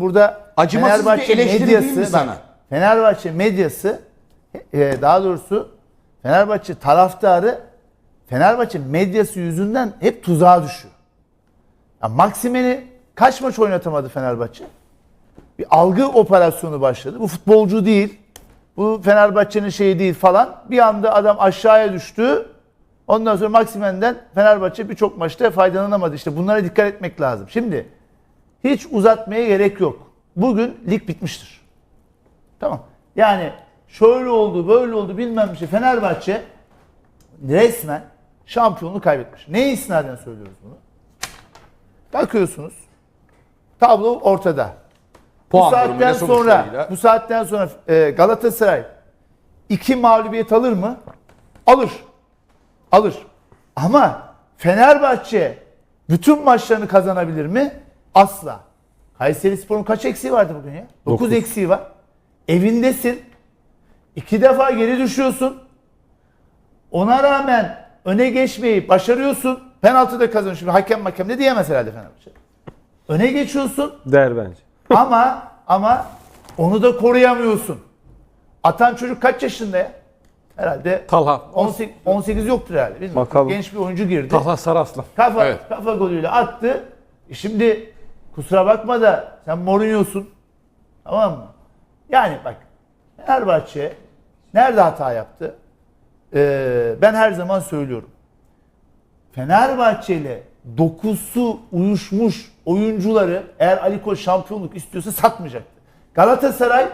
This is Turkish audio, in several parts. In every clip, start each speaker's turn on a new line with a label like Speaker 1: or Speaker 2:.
Speaker 1: burada
Speaker 2: Acımasız bir eleştiri değil mi sana?
Speaker 1: bak, Fenerbahçe medyası e, daha doğrusu Fenerbahçe taraftarı Fenerbahçe medyası yüzünden hep tuzağa düşüyor. Ya Maksimen'i kaç maç oynatamadı Fenerbahçe? Bir algı operasyonu başladı. Bu futbolcu değil. Bu Fenerbahçe'nin şeyi değil falan. Bir anda adam aşağıya düştü. Ondan sonra Maksimen'den Fenerbahçe birçok maçta faydalanamadı. İşte bunlara dikkat etmek lazım. Şimdi hiç uzatmaya gerek yok. Bugün lig bitmiştir. Tamam. Yani şöyle oldu, böyle oldu bilmem bir şey. Fenerbahçe resmen şampiyonluğu kaybetmiş. Neye istinaden söylüyoruz bunu? Bakıyorsunuz. Tablo ortada. Bu
Speaker 2: Puan
Speaker 1: saatten
Speaker 2: durumuyla,
Speaker 1: sonra bu saatten sonra e, Galatasaray iki mağlubiyet alır mı? Alır. Alır. Ama Fenerbahçe bütün maçlarını kazanabilir mi? Asla. Kayseri Spor'un kaç eksiği vardı bugün ya? 9 eksiği var. Evindesin. İki defa geri düşüyorsun. Ona rağmen öne geçmeyi başarıyorsun. Penaltı da kazanıyorsun. Şimdi hakem hakem ne diyemez herhalde Fenerbahçe. Öne geçiyorsun.
Speaker 3: Der bence.
Speaker 1: Ama ama onu da koruyamıyorsun. Atan çocuk kaç yaşında ya? Herhalde
Speaker 2: Talha.
Speaker 1: 18, 18 yoktur herhalde. Bilmiyorum.
Speaker 3: Bakalım.
Speaker 1: Genç bir oyuncu girdi.
Speaker 2: Talha Saraslan.
Speaker 1: Kafa,
Speaker 2: Evet.
Speaker 1: kafa golüyle attı. E Şimdi kusura bakma da sen Mourinho'sun. Tamam mı? Yani bak Fenerbahçe nerede hata yaptı? Ee, ben her zaman söylüyorum. Fenerbahçe ile dokusu uyuşmuş oyuncuları eğer Ali Koç şampiyonluk istiyorsa satmayacaktı. Galatasaray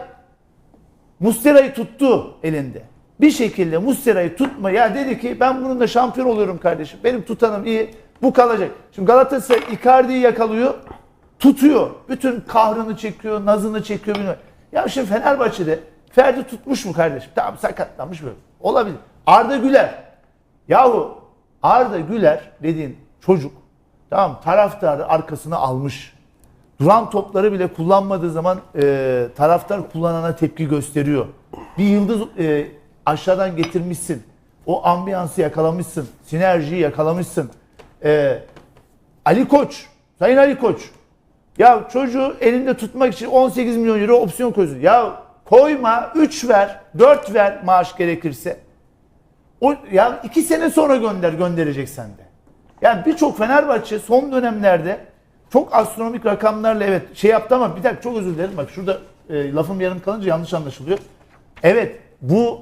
Speaker 1: Mustera'yı tuttu elinde. Bir şekilde Mustera'yı tutma ya dedi ki ben bununla şampiyon oluyorum kardeşim. Benim tutanım iyi. Bu kalacak. Şimdi Galatasaray Icardi'yi yakalıyor. Tutuyor. Bütün kahrını çekiyor, nazını çekiyor. Bilmiyorum. Ya şimdi Fenerbahçe'de Ferdi tutmuş mu kardeşim? Tamam sakatlanmış böyle. Olabilir. Arda Güler. Yahu Arda Güler dediğin çocuk tamam taraftarı arkasına almış. Duran topları bile kullanmadığı zaman e, taraftar kullanana tepki gösteriyor. Bir yıldız e, aşağıdan getirmişsin. O ambiyansı yakalamışsın. Sinerjiyi yakalamışsın. E, Ali Koç, Sayın Ali Koç. Ya çocuğu elinde tutmak için 18 milyon euro opsiyon koyuyorsun. Ya koyma 3 ver, 4 ver maaş gerekirse. O ya iki sene sonra gönder göndereceksen de. Yani birçok Fenerbahçe son dönemlerde çok astronomik rakamlarla evet şey yaptı ama bir dakika çok özür dilerim. Bak şurada e, lafım yarım kalınca yanlış anlaşılıyor. Evet bu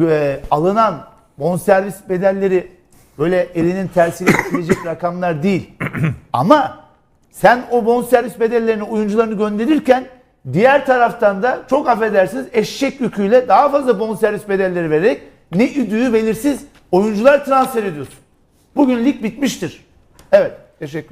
Speaker 1: e, alınan bonservis bedelleri böyle elinin tersiyle tutilecek rakamlar değil. ama sen o bonservis bedellerini oyuncularını gönderirken diğer taraftan da çok affedersiniz eşek yüküyle daha fazla bonservis bedelleri vererek ne üdüğü belirsiz oyuncular transfer ediyorsun. Bugün lig bitmiştir. Evet teşekkürler.